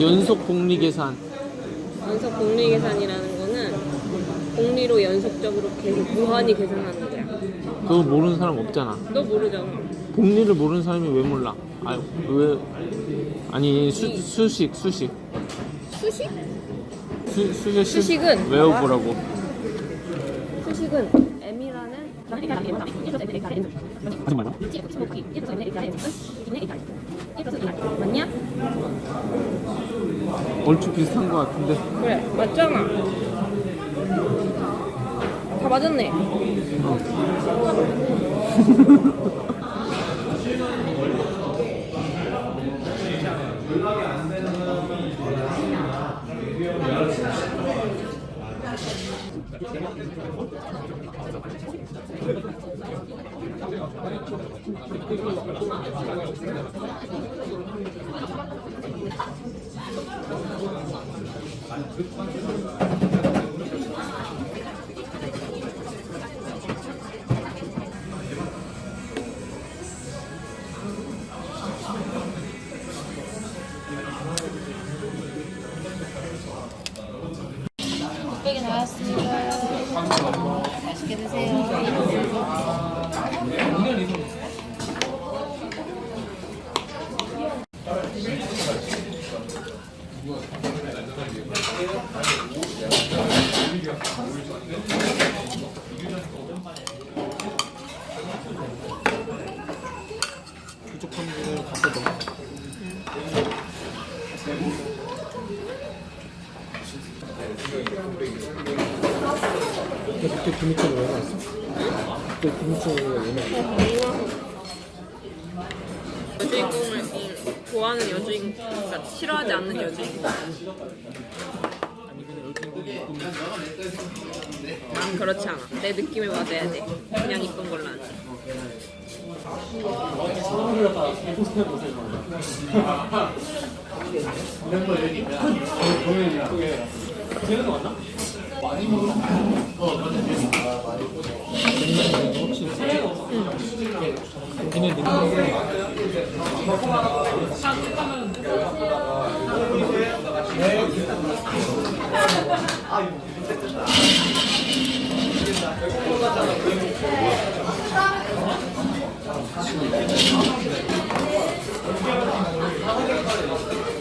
연속 복리 계산. 연속 복리 계산이라는 거는 복리로 연속적으로 계속 무한히 계산하는 거야. 그거 모르는 사람 없잖아. 너 모르잖아. 복리를 모르는 사람이 왜 몰라? 아, 왜? 아니 수, 수식 수식 수식? 수, 수식 수식은 외워보라고. 수식은 m이라는. 맞냐? 얼추 비슷한 것 같은데. 그래, 맞잖아. 다 맞았네. 곱빼기 아니, 그, 나왔습니다. 맛있게 드세요. 부족한 부분을 갖다 넣어. 그때 김치를 왜 넣었어? 그때 왜 넣었어? 여주인공을 이- 좋아하는 여주인공, 그러니까 싫어하지 않는 여주인공. 난 그렇지 않아. 내 느낌에 맞아야 돼. 그냥 이쁜 걸로 안 돼. 재현이 왔나?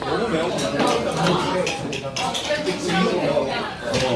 너무 매워. 어,